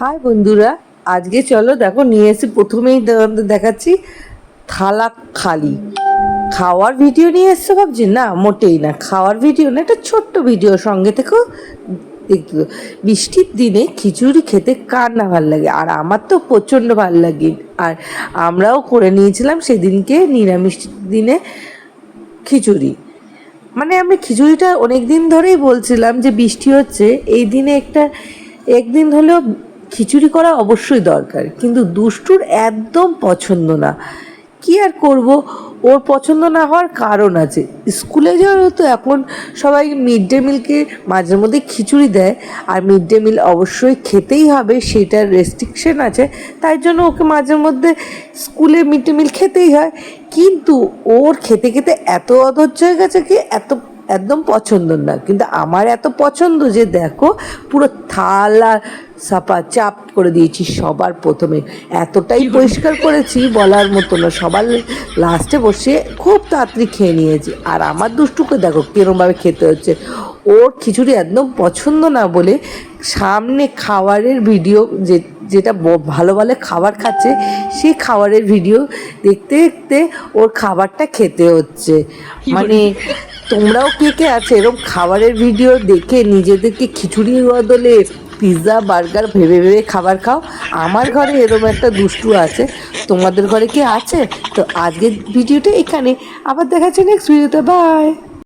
High বন্ধুরা, আজকে চলো দেখো, নিয়ে এসে প্রথমেই দেখাচ্ছি থালা খালি। খাওয়ার ভিডিও নিয়ে এসছে ভাবছি? না, মোটেই না। খাওয়ার ভিডিও না, একটা ছোট্ট ভিডিও, সঙ্গে থেকেও দেখতে পাবো। বৃষ্টির দিনে খিচুড়ি খেতে কার না ভালো লাগে? আর আমার তো প্রচণ্ড ভালো লাগে। আর আমরাও করে নিয়েছিলাম সেদিনকে নিরামিষ দিনে খিচুড়ি। মানে আমি খিচুড়িটা অনেক দিন ধরেই বলছিলাম যে বৃষ্টি হচ্ছে, এই দিনে একটা, একদিন হলেও খিচুড়ি করা অবশ্যই দরকার, কিন্তু দুষ্টুর একদম পছন্দ না। কি আর করব? ওর পছন্দ না হওয়ার কারণ আছে। স্কুলে যাওয়ার তো এখন সবাই মিড ডে মিলকে মাঝে মধ্যে খিচুড়ি দেয়, আর মিড ডে মিল অবশ্যই খেতেই হবে, সেটার রেস্ট্রিকশন আছে। তাই জন্য ওকে মাঝে মধ্যে স্কুলে মিড ডে মিল খেতেই হয়। কিন্তু ওর খেতে খেতে এত অধৈর্য হয়ে গেছে কি, এত, একদম পছন্দ না। কিন্তু আমার এত পছন্দ যে দেখো, পুরো থালা সাপা চাপ করে দিয়েছি সবার প্রথমে। এতটাই পরিষ্কার করেছি বলার মতো না। সবার লাস্টে বসে খুব তাড়াতাড়ি খেয়ে নিয়েছি। আর আমার দুষ্টুকে দেখো কিরমভাবে খেতে হচ্ছে। ওর খিচুড়ি একদম পছন্দ না বলে সামনে খাবারের ভিডিও যে যেটা ভালো ভালো খাবার খাচ্ছে সেই খাবারের ভিডিও দেখতে দেখতে ওর খাবারটা খেতে হচ্ছে। মানে তোমরাও কে কে আছে এরকম খাবারের ভিডিও দেখে নিজেদেরকে খিচুড়ির বদলে পিৎজা, বার্গার, ভেবে ভেবে খাবার খাও। আমার ঘরে এরকম একটা দুষ্টু আছে। তোমাদের ঘরে কি আছে? তো আজকের ভিডিওটা এখানে। আবার দেখাচ্ছে নেক্সট ভিডিওতে বাই